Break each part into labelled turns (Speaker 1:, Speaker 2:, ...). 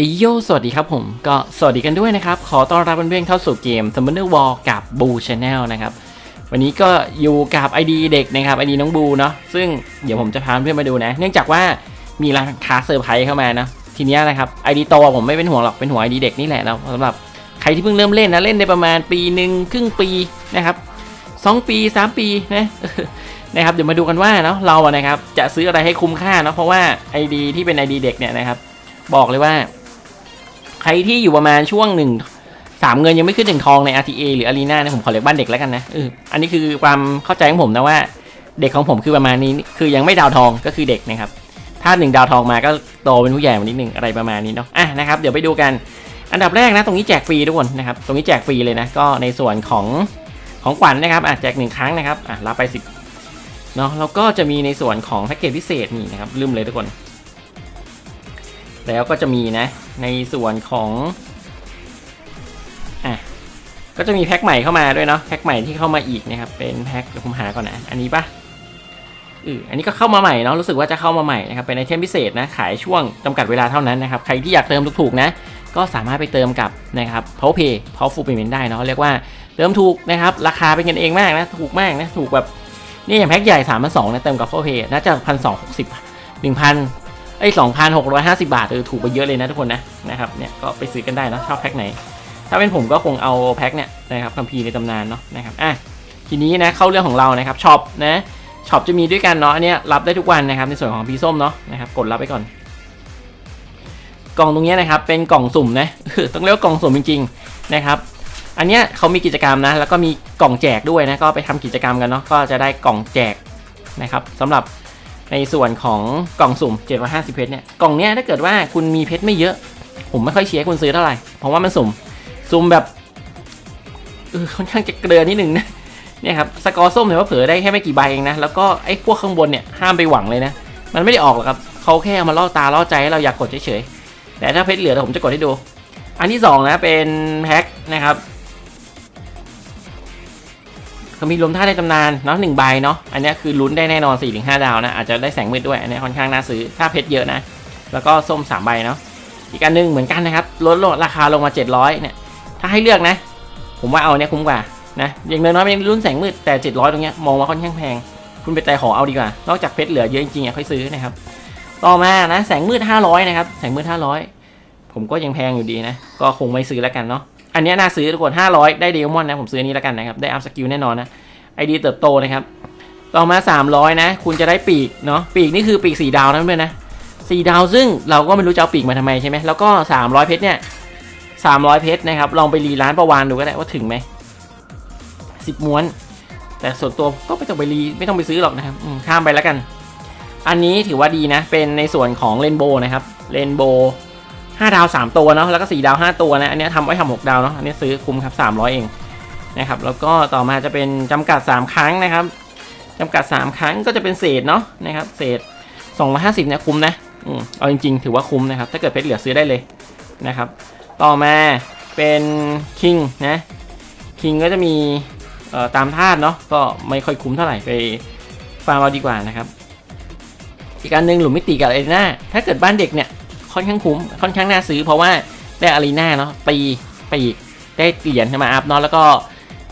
Speaker 1: อีโยสวัสดีครับผม ก็สวัสดีกันด้วยนะครับ ขอต้อนรับเพื่อนๆเข้าสู่เกม Summoner War กับ Boo Channel นะครับ วันนี้ก็อยู่กับ ID เด็กนะครับ ID น้องบูเนาะซึ่งเดี๋ยวผมจะพาเพื่อนมาดูนะ เนื่องจากว่ามีร้านค้าเซอร์ไพรส์เข้ามานะทีเนี้ยนะครับ ID โตผมไม่เป็นห่วงหรอกเป็นห่วง ID เด็กนี่แหละนะสำหรับใครที่เพิ่งเริ่มเล่นนะเล่นได้ประมาณปีหนึ่งครึ่งปีนะครับสองปีสามปีนะนะครับเดี๋ยวมาดูกันว่าเนาะเราอะนะครับจะซื้ออะไรให้คุ้มค่าเนาะเพราะว่า ID ที่เป็น ID เด็กเนี่ยนะครับบอกเลยว่า ใครที่อยู่ประมาณช่วงหนึ่งสามเงินยังไม่ขึ้นถึงทองใน RTA หรือ Arena นะผมขอเรียกบ้านเด็กแล้วกันนะอออันนี้คือความเข้าใจของผมนะว่า เด็กของผมคือประมาณนี้คือยังไม่ดาวทองก็คือเด็กนะครับถ้าหนึ่งดาวทองมาก็โตเป็นผู้ใหญ่มานิดหนึ่งอะไรประมาณนี้เนาะอะนะครับเดี๋ยวไปดูกันอันดับแรกนะตรงนี้แจกฟรีทุกคนนะครับตรงนี้แจกฟรีเลยนะก็ในส่วนของของขวัญนะครับอะแจกหนึ่งครั้งนะครับอะรับไปสิบเนาะแล้วก็จะมีในส่วนของแพ็กเกจพิเศษนี่นะครับลืมเลยทุกคน แล้วก็จะมีนะในส่วนของอะก็จะมีแพ็คใหม่เข้ามาด้วยเนาะแพ็คใหม่ที่เข้ามาอีกนะครับเป็นแพ็คเดี๋ยวผมหาก่อนนะอันนี้ปะเอออันนี้ก็เข้ามาใหม่เนาะรู้สึกว่าจะเข้ามาใหม่นะครับเป็นไอเทมพิเศษนะขายช่วงจำกัดเวลาเท่านั้นนะครับใครที่อยากเติมถูกๆนะ ก็สามารถไปเติมกับนะครับ p o w Pay p o w Full Payment ได้เนาะเรียกว่าเติมถูกนะครับราคาเป็นกันเองมากนะถูกมากนะถูกแบบนี่อย่างแพ็คใหญ่3 2 0 0นะเติมกับ p o w Pay น่าจะพันสองหกสิบหนึ่งพัน ไอ้สองพันหกร้อยห้าสิบาทเออถูกไปเยอะเลยนะทุกคนนะนะครับเนี่ยก็ไปซื้อกันได้นะชอบแพ็คไหน ถ้าเป็นผมก็คงเอาแพ็คเนี่ยนะครับคัมภีร์ในตำนานเนาะนะครับอะทีนี้นะเข้าเรื่องของเรานะครับช็อปนะช็อปจะมีด้วยกันเนาะอันเนี้ยรับได้ทุกวันนะครับในส่วนของพีส้มเนาะนะครับกดรับไปก่อน กล่องตรงเนี้ยนะครับเป็นกล่องสุ่มนะต้องเรียกว่ากล่องสุ่มจริงๆนะครับอันเนี้ยเขามีกิจกรรมนะแล้วก็มีกล่องแจกด้วยนะก็ไปทำกิจกรรมกันเนาะก็จะได้กล่องแจกนะครับสำหรับ ในส่วนของกล่องสุ่ม 750 เพชรเนี่ย กล่องเนี้ยถ้าเกิดว่าคุณมีเพชรไม่เยอะ ผมไม่ค่อยเชียร์ให้คุณซื้อเท่าไหร่ เพราะว่ามันสุ่ม สุ่มแบบเออค่อนข้างจะเกลือนิดนึงนะเนี่ยครับสกอร์ส้มเนี่ยว่าเผลอได้แค่ไม่กี่ใบเองนะ แล้วก็ไอ้พวกข้างบนเนี่ยห้ามไปหวังเลยนะ มันไม่ได้ออกหรอกครับเขาแค่เอามาล่อตาล่อใจให้เราอยากกดเฉยๆแต่ถ้าเพชรเหลือผมจะกดให้ดู อันที่สองนะเป็นแพ็คนะครับ ก็มีรวมท่าในตำนานเนาะหนึ่งใบเนาะอันนี้คือลุ้นได้แน่นอน4ี่ถึงห้าดาวนะอาจจะได้แสงมืดด้วยอันเนี้ยค่อนข้างน่าซื้อถ้าเพชรเยอะนะ แล้วก็ส้ม3ใบเนาะอีกอันหนึงเหมือนกันนะครับลดลดราคาลงมา 700เนี่ยถ้าให้เลือกนะ ผมว่าเอาเนี้ยคุ้มกว่านะอย่างน้อยๆมันลุ้นแสงมืดแต่ 700 ตรงเนี้ยมองว่าค่อนข้างแพง คุณไปใจขอเอาดีกว่านอกจากเพชรเหลือเยอะจริงๆอะค่อยซื้อนะครับต่อมานะแสงมืด 500 นะครับแสงมืด 500 ผมก็ยังแพงอยู่ดีนะก็คงไม่ซื้อแล้วกันเนาะ อันนี้น่าซื้อทุกคน 500 ได้เดมอนนะ ผมซื้ออันนี้แล้วกันนะครับ ได้อัพสกิลแน่นอนนะไอดีเติบโตนะครับ ต่อมา 300 นะ คุณจะได้ปีกเนาะปีกนี่คือปีก 4 ดาวนะเพื่อนนะ4ดาวซึ่งเราก็ไม่รู้จะเอาปีกมาทำไมใช่ไหมแล้วก็ 300 เพชรเนี่ย 300 เพชรนะครับ ลองไปรีร้านประวานดูก็ได้ว่าถึงไหม10ม้วน แต่ส่วนตัวก็ไม่ต้องไปรีไม่ต้องไปซื้อหรอกนะครับข้ามไปแล้วกัน อันนี้ถือว่าดีนะเป็นในส่วนของเลนโบนะครับเลนโบ 5 ดาว 3 ตัวเนาะแล้วก็ 4 ดาว 5 ตัวนะอันนี้ทำไว้ทำ6ดาวเนาะอันนี้ซื้อคุ้มครับ300 เองนะครับแล้วก็ต่อมาจะเป็นจำกัด 3 ครั้งนะครับจำกัด 3 ครั้งก็จะเป็นเศษเนาะนะครับเศษ 250เนี่ยคุ้มนะอืมเอาจริงๆ ถือว่าคุ้มนะครับ ถ้าเกิดเพชรเหลือซื้อได้เลยนะครับ ต่อมาเป็นคิงนะคิงก็จะมีเอ่อตามธาตุเนาะก็ไม่ค่อยคุ้มเท่าไหร่ไปฟาร์มเอาดีกว่านะครับ อีกอันหนึ่งหลุมมิติกับเอารีนาถ้าเกิดบ้านเด็กเนี่ย ค่อนข้างคุ้มค่อนข้างน่าซื้อ เพราะว่าได้อารีนาเนาะตีปีกได้เหรียญมาอัพเนาะแล้วก็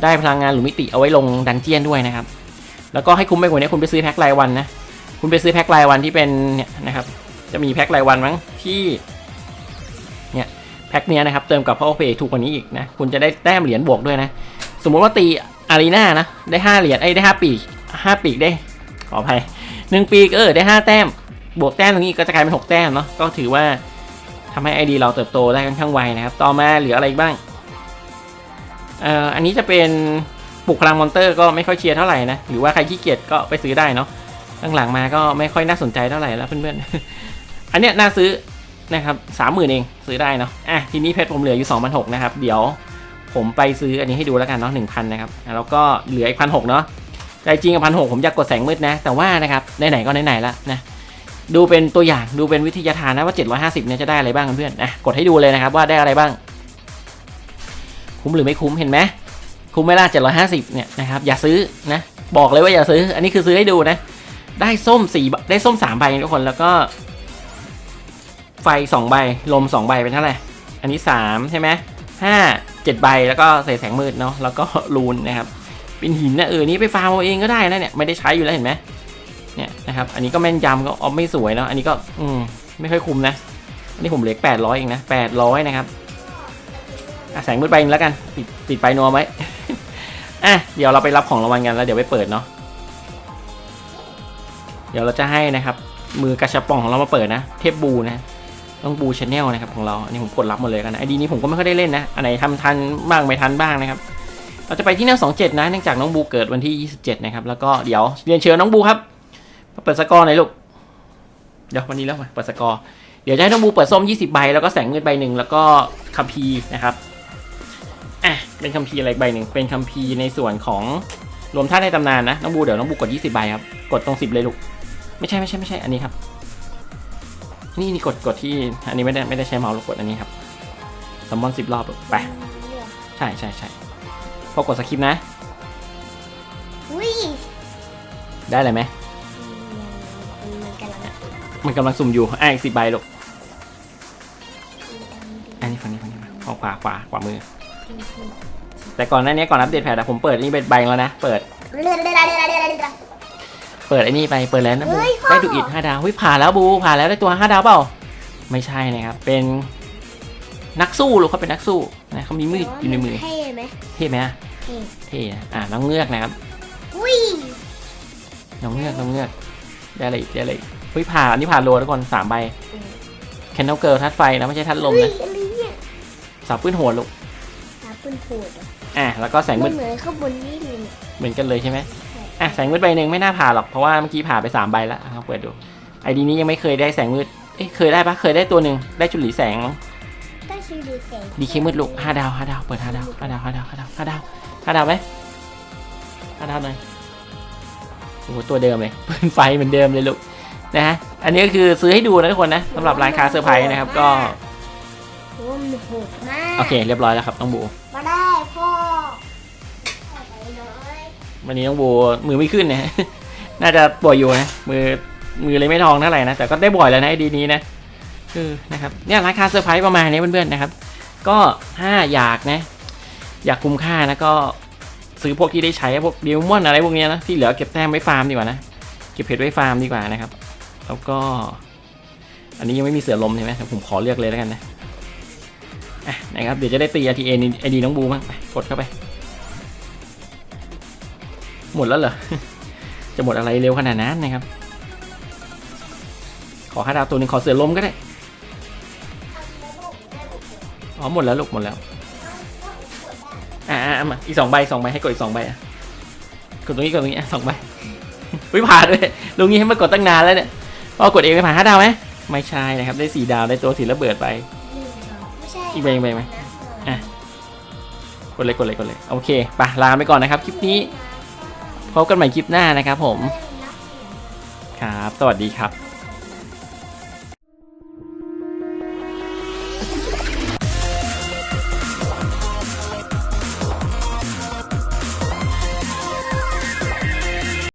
Speaker 1: ได้พลังงานหรือมิติเอาไว้ลงดันเจียนด้วยนะครับ แล้วก็ให้คุ้มไปกว่านี้คุณไปซื้อแพ็ครายวันนะคุณไปซื้อแพ็ครายวันที่เป็นเนี่ยนะครับ จะมีแพ็ครายวันมั้งที่เนี่ยแพ็คเนี้ยนะครับเติมกับพ่อเพย์ถูกกว่านี้อีกนะคุณจะได้แต้มเหรียญบวกด้วยนะ สมมุติว่าตีอารีนานะได้ห้าเหรียญไอ้ได้ห้าปีกห้าปีกได้ขออภัยหนึ่งปีกเออได้ห้าแต้ม บวกแต้มตรงนี้ก็จะกลายเป็นหกแต้มเนาะก็ถือว่าทำให้ไอดีเราเติบโตได้ค่อนข้างไวนะครับ ต่อมาเหลืออะไรอีกบ้างเอ่ออันนี้จะเป็นปลุกพลังมอนเตอร์ก็ไม่ค่อยเชียร์เท่าไหร่นะ หรือว่าใครขี้เกียจก็ไปซื้อได้เนาะหลังๆมาก็ไม่ค่อยน่าสนใจเท่าไหร่แล้วเพื่อนๆ อันเนี้ยน่าซื้อนะครับสามหมื่นเองซื้อได้เนาะอะทีนี้เพชรผมเหลืออยู่สองพันหกนะครับ เดี๋ยวผมไปซื้ออันนี้ให้ดูแล้วกันเนาะหนึ่งพันนะครับแล้วก็เหลืออีกพันหกเนาะใจจริงกับพันหกผมอยากกดแสงมืดนะ แต่ว่านะครับไหนๆก็ไหนๆละนะ ดูเป็นตัวอย่างดูเป็นวิทยาทานนะว่า 750เนี่ยจะได้อะไรบ้างเพื่อนๆอะกดให้ดูเลยนะครับว่าได้อะไรบ้าง คุ้มหรือไม่คุ้มเห็นไหมคุ้มไหมล่ะ750เนี่ยนะครับอย่าซื้อนะบอกเลยว่าอย่าซื้อ อันนี้คือซื้อให้ดูนะ ได้ส้มสี่ได้ส้มสามใบทุกคนแล้วก็ ไฟสองใบลมสองใบเป็นเท่าไหร่อันนี้สามใช่ไหมห้าเจ็ดใบแล้วก็ใส่แสงมืดเนาะแล้วก็รูนนะครับเป็นหินนะเออนี่ไปฟาร์มเอาเองก็ได้นะเนี่ยไม่ได้ใช้อยู่แล้วเห็นไหม เนี่ยนะครับ อันนี้ก็แม่นยำก็ออฟไม่สวยเนาะ อันนี้ก็อืมไม่ค่อยคุ้มนะ อันนี้ผมเหลือแปดร้อยเองนะแปดร้อยนะครับแสงมืดใบหนึงแล้วกันติดติดไปนัวไว้อะเดี๋ยวเราไปรับของรางวัลกันแล้วเดี๋ยวไปเปิดเนาะ เดี๋ยวเราจะให้นะครับ มือกระชับปองของเรามาเปิดนะ เทพบูนะ ต้องบูชแนลนะครับของเรา อันนี้ผมกดรับหมดเลยกันนะไอดีนี้ผมก็ไม่ค่อยได้เล่นนะ อันไหนทำทันบ้างไม่ทันบ้างนะครับ เราจะไปที่แนว27 นะ เนื่องจากน้องบูเกิดวันที่ 27 นะครับ แล้วก็เดี๋ยวเรียนเชิญน้องบูครับ เปิดสกอร์หน่อยลูก เดี๋ยววันนี้แล้วมาเปิดสกอร์ เดี๋ยวจะให้น้องบูเปิดส้ม 20 ใบ แล้วก็แสงเงินใบหนึ่งแล้วก็คัมภีร์นะครับ อะ เป็นคัมภีร์อะไรใบหนึ่ง เป็นคัมภีร์ในส่วนของรวมท่าตุในตำนานนะ น้องบูเดี๋ยวน้องบูกด 20 ใบครับ กดตรง 10 เลยลูก ไม่ใช่ไม่ใช่ไม่ใช่ อันนี้ครับ นี่นี่กดกดที่ อันนี้ไม่ได้ไม่ได้ใช้เมาส์ลูกกดอันนี้ครับซัมมอนสิบรอบลูกไป ใช่ใช่ใช่พอกดสคริปต์นะ
Speaker 2: อุ้ย
Speaker 1: ได้เลยไหม
Speaker 2: มันกำลัง
Speaker 1: มันกำลังสุ่มอยู่อะอีกสิบใบลูกอันนี้ฝั่งนี้ฝั่งนี้มาเอาขวาขวาขวามือ แต่ก่อนหน้านี้ก่อนอัปเดตแพทอะผมเปิดนี่เป็นใบแล้วนะ เปิด
Speaker 2: เรื่อยๆเรื่อยๆเรื่อยๆเรื่อยๆเรื่อย
Speaker 1: เปิดไอ้นี่ไป เปิดแล้วนะบู
Speaker 2: เฮ้ยพ่อ
Speaker 1: ได้ดูอิดห้าดาวเฮ้ยผ่านแล้วบูผ่านแล้วได้ตัวห้าดาวเปล่า ไม่ใช่นะครับ เป็นนักสู้ลูกเขาเป็นนักสู้นะเขามี
Speaker 2: ๆ
Speaker 1: มีดอยู่ในมือ
Speaker 2: เท่ไหม
Speaker 1: เท่ไหมอะ
Speaker 2: เท่
Speaker 1: เท่นะอะน้องเงือกนะครับ
Speaker 2: อุ้ย
Speaker 1: น้องเงือกน้องเงือกได้อะไรอีกได้อะไรอีก เฮ้ยผ่านอันนี้ผ่านโลทุกคนสามใบแคนน l เกิลทัดไฟนะไม่ใช่ทัดลม
Speaker 2: อุ้ย
Speaker 1: นะ
Speaker 2: อะไรเนี่ย
Speaker 1: สาวปืนโหดลูก
Speaker 2: ตาปืนโหดเหรอ
Speaker 1: อะแล้วก็แสง
Speaker 2: มั
Speaker 1: มื
Speaker 2: น
Speaker 1: ด
Speaker 2: เหมือนข้างบนนี่เลยเนี่ย
Speaker 1: เหมือนกันเลยใช่ไหมอะแสงมืดใบหนึ่งไม่น่าผ่าหรอกเพราะว่าเมื่อกี้ผ่าไปสามใบแล้วลองเปิดดูไอดีนี้ยังไม่เคยได้แสงมืดเอ๊ะเคยได้ปะเคยได้ตัวหนึ่งได้จุลีแสง
Speaker 2: ได้ชื่อดีแสง
Speaker 1: ดีเคมืดลูกห้าดาวห้าดาวเปิดห้าดาวห้าดาวห้าดาวห้าดาวห้าดาวห้าดาวไหมห้าดาวหน่อยโอ้โหตัวเดิมเลยปืนไฟเหมือนเดิมเลยลูก นะฮะ อันนี้ก็คือซื้อให้ดูนะทุกคนนะสำหรับร้านค้าเซอร์ไพรส์นะครับก็
Speaker 2: โอ้มันโหดมาก
Speaker 1: โอเค เรียบร้อยแล้วครับน้องบู
Speaker 2: มาได้พ่อเอาไปเลย
Speaker 1: วันนี้น้องบูมือไม่ขึ้นนะน่าจะป่วยอยู่นะ มือมือเลยไม่ทองเท่าไหร่นะ แต่ก็ได้บ่อยแล้วนะไอดีนี้นะคือนะครับเนี่ยราคาเซอร์ไพรส์ประมาณนี้เพื่อนๆนะครับ ก็ถ้าอยากนะ อยากคุ้มค่านะก็ซื้อพวกที่ได้ใช้พวกดิวมอนอะไรพวกเนี้ยนะที่เหลือเก็บแต้มไว้ฟาร์มดีกว่านะเก็บเพชรไว้ฟาร์มดีกว่านะครับ แล้วก็ อันนี้ยังไม่มีเสือลมใช่ไหมผมขอเลือกเลยแล้วกันนะอะนะครับเดี๋ยวจะได้ตี RTA นี่ไอดีน้องบูมั้งไปกดเข้าไป หมดแล้วเหรอ จะหมดอะไรเร็วขนาดนั้นนะครับ ขอห้าดาวตัวหนึ่งขอเสือลมก็ได้อ๋อหมดแล้วลูกหมดแล้วอ่าอ่มาอีกสองใบสองใบให้กดอีกสองใบอะกดตรงนี้กดตรงนี้สองใบวิผ่านด้วยลุงนี้ให้มากดตั้งนานแล้วเนี่ย พอกดเองไปผ่านห้าดาวไหมไม่ใช่นะครับ ได้สี่ดาวได้ตัวสีระเบิดไป
Speaker 2: ไม่ใช่
Speaker 1: อีกใบอีกใบไหม อะ กดเลยกดเลยกดเลยโอเคไปลาไปก่อนนะครับคลิปนี้พบกันใหม่คลิปหน้านะครับผม ครับ สวัสดีครับ